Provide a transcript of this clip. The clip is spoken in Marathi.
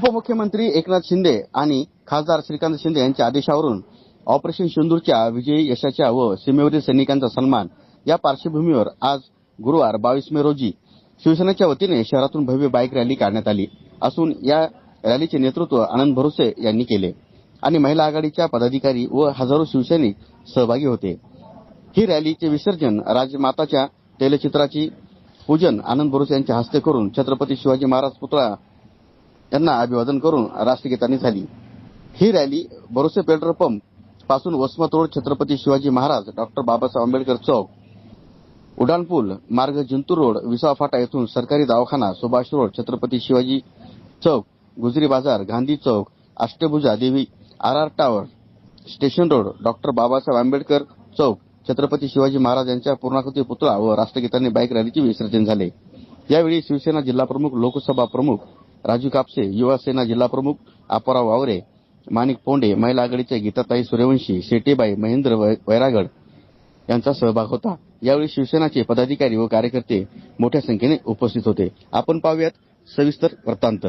उपमुख्यमंत्री एकनाथ शिंदे आणि खासदार श्रीकांत शिंदे यांच्या आदेशावरून ऑपरेशन सिंदूरच्या विजयी यशाच्या व सीमेवरील सैनिकांचा सन्मान या पार्श्वभूमीवर आज गुरुवार बावीस मे रोजी शिवसेनेच्या वतीने शहरातून भव्य बाईक रॅली काढण्यात आली असून या रॅलीचे नेतृत्व आनंद भरोसे यांनी केले आणि महिला आघाडीच्या पदाधिकारी व हजारो शिवसैनिक सहभागी होते. ही रॅलीचे विसर्जन राजमाताच्या तैलचित्राची पूजन आनंद भरोसे यांच्या हस्ते करून छत्रपती शिवाजी महाराज पुतळा यांना अभिवादन करून राष्ट्रगीतांनी झाली. ही रॅली भरोसे पेट्रोल पंपपासून वसमत रोड छत्रपती शिवाजी महाराज डॉक्टर बाबासाहेब आंबेडकर चौक उड्डाणपूल मार्ग जिंतूर रोड विसावा फाटा येथून सरकारी दवाखाना सुभाष रोड छत्रपती शिवाजी चौक गुजरी बाजार गांधी चौक Ashtabhuja Devi R R tower station road doctor Babasaheb Ambedkar चौक छत्रपती शिवाजी महाराज यांच्या पूर्णाकृती पुतळा व राष्ट्रगीतांनी बाईक रॅलीचे विसर्जन झाले. यावेळी शिवसेना जिल्हा प्रमुख लोकसभा प्रमुख राजू कापसे युवासेना जिल्हाप्रमुख जिल्हा प्रमुख वावरे माणिक पोंडे महिला आघाडीच्या गीताताई सूर्यवंशी शेटेबाई महेंद्र वैरागड यांचा सहभाग होता. यावेळी शिवसेनाचे पदाधिकारी व कार्यकर्ते मोठ्या संख्येने उपस्थित होते. आपण पाहूयात सविस्तर वृत्तांत.